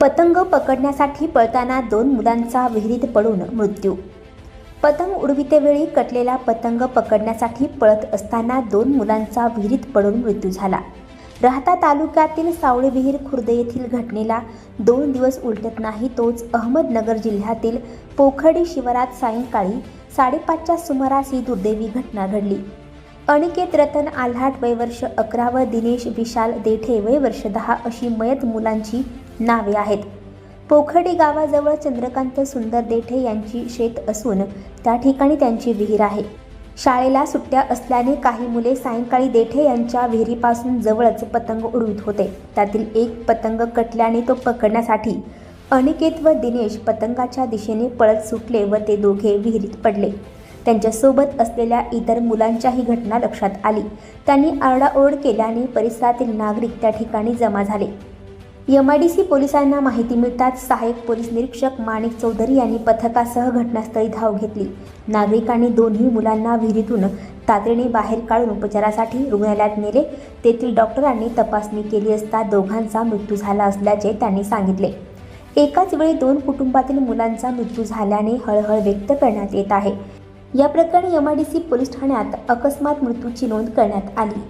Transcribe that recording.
पतंग पकडण्यासाठी पळताना दोन मुलांचा विहिरीत पडून मृत्यू. पतंग उडवितेवेळी कटलेला पतंग पकडण्यासाठी पळत असताना दोन मुलांचा विहिरीत पडून मृत्यू झाला. राहता तालुक्यातील सावळी विहीर खुर्द येथील घटनेला दोन दिवस उलटत नाही तोच अहमदनगर जिल्ह्यातील पोखर्डी शिवारात सायंकाळी साडेपाचच्या सुमारास ही दुर्दैवी घटना घडली. अनिकेत रतन आल्हाट वय वर्ष अकरा व दिनेश विशाल देठे वय वर्ष दहा अशी मयत मुलांची नावे आहेत. पोखडी गावाजवळ चंद्रकांत सुंदर देठे यांची शेत असून त्या ठिकाणी त्यांची विहीर आहे. शाळेला सुट्ट्या असल्याने काही मुले सायंकाळी देठे यांच्या विहिरीपासून जवळच पतंग उडवित होते. त्यातील एक पतंग कटल्याने तो पकडण्यासाठी अनिकेत व दिनेश पतंगाच्या दिशेने पळत सुटले व ते दोघे विहिरीत पडले. त्यांच्यासोबत असलेल्या इतर मुलांच्याही घटना लक्षात आली. त्यांनी आरडाओरड केल्याने परिसरातील नागरिक त्या ठिकाणी जमा झाले. यम आय डी सी पोलिसांना माहिती मिळताच सहाय्यक पोलीस निरीक्षक माणिक चौधरी यांनी पथकासह घटनास्थळी धाव घेतली. नागरिकांनी दोन्ही मुलांना विहिरीतून तातडीने बाहेर काढून उपचारासाठी रुग्णालयात नेले. तेथील डॉक्टरांनी तपासणी केली असता दोघांचा मृत्यू झाला असल्याचे त्यांनी सांगितले. एकाच वेळी दोन कुटुंबातील मुलांचा मृत्यू झाल्याने हळहळ व्यक्त करण्यात येत आहे. या प्रकरणी M I D C police ठाण्यात अकस्मात मृत्यूची नोंद करण्यात आली.